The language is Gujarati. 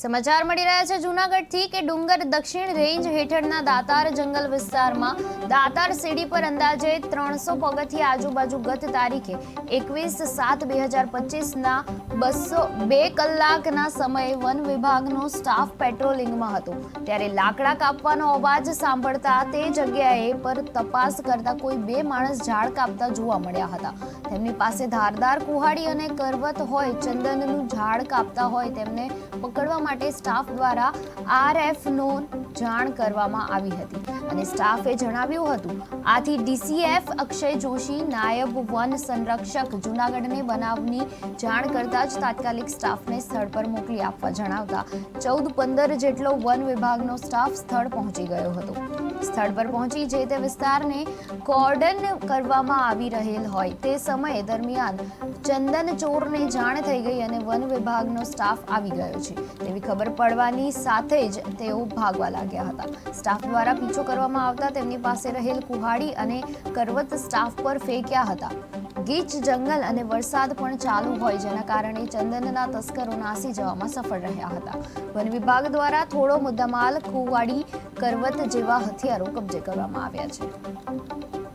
સમાચાર મળી રહ્યા છે જૂનાગઢથી કે ડુંગર દક્ષિણ રેન્જ હેઠળના દાતાર જંગલ વિસ્તારમાં દાતાર સીડી પર અંદાજે ત્રણસો પગથી આજુબાજુ ગત તારીખે એકવીસ સાત બે હજાર પચીસના બસો બે કલાકના સમયે વન વિભાગનો સ્ટાફ પેટ્રોલિંગમાં હતો. ત્યારે લાકડા કાપવાનો અવાજ સાંભળતા તે જગ્યાએ પર તપાસ કરતા કોઈ બે માણસ ઝાડ કાપતા જોવા મળ્યા હતા. તેમની પાસે ધારદાર કુહાડી અને કરવત હોય, ચંદનનું ઝાડ કાપતા હોય તેમને પકડવા માટે સ્ટાફ દ્વારા આરએફનો જાણ કરવામાં આવી હતી અને સ્ટાફે જણાવ્યું હતું, આથી ડીસીએફ અક્ષય જોશી, નાયબ વન સંરક્ષક જૂનાગઢને બનાવની જાણ કરતા જ તાત્કાલિક સ્ટાફને સ્થળ પર મોકલી આપવા જણાવતા ચૌદ પંદર જેટલો વન વિભાગનો સ્ટાફ સ્થળ પહોંચી ગયો હતો. સ્થળ પર પહોંચી જે તે વિસ્તારને કોર્ડન કરવામાં આવી રહેલ હોય તે સમય દરમિયાન ચંદન ચોરને જાણ થઈ ગઈ અને વન વિભાગનો સ્ટાફ આવી ગયો છે. તેવી ખબર પડવાની સાથે જ તેઓ ભાગવા લાગ્યા હતા. સ્ટાફ દ્વારા પીછો કરવામાં આવતા તેમની પાસે રહેલ કુહાડી અને કરવત સ્ટાફ પર ફેંક્યા હતા. ગીચ, જંગલ અને વરસાદ પણ ચાલુ હોય જેના કારણે ચંદનના તસ્કરો નાસી જવામાં સફળ રહ્યા હતા. વન વિભાગ દ્વારા થોડો મુદ્દામાલ કુવાડી, કરવત જેવા હથિયારો કબજે કરવામાં આવ્યા છે.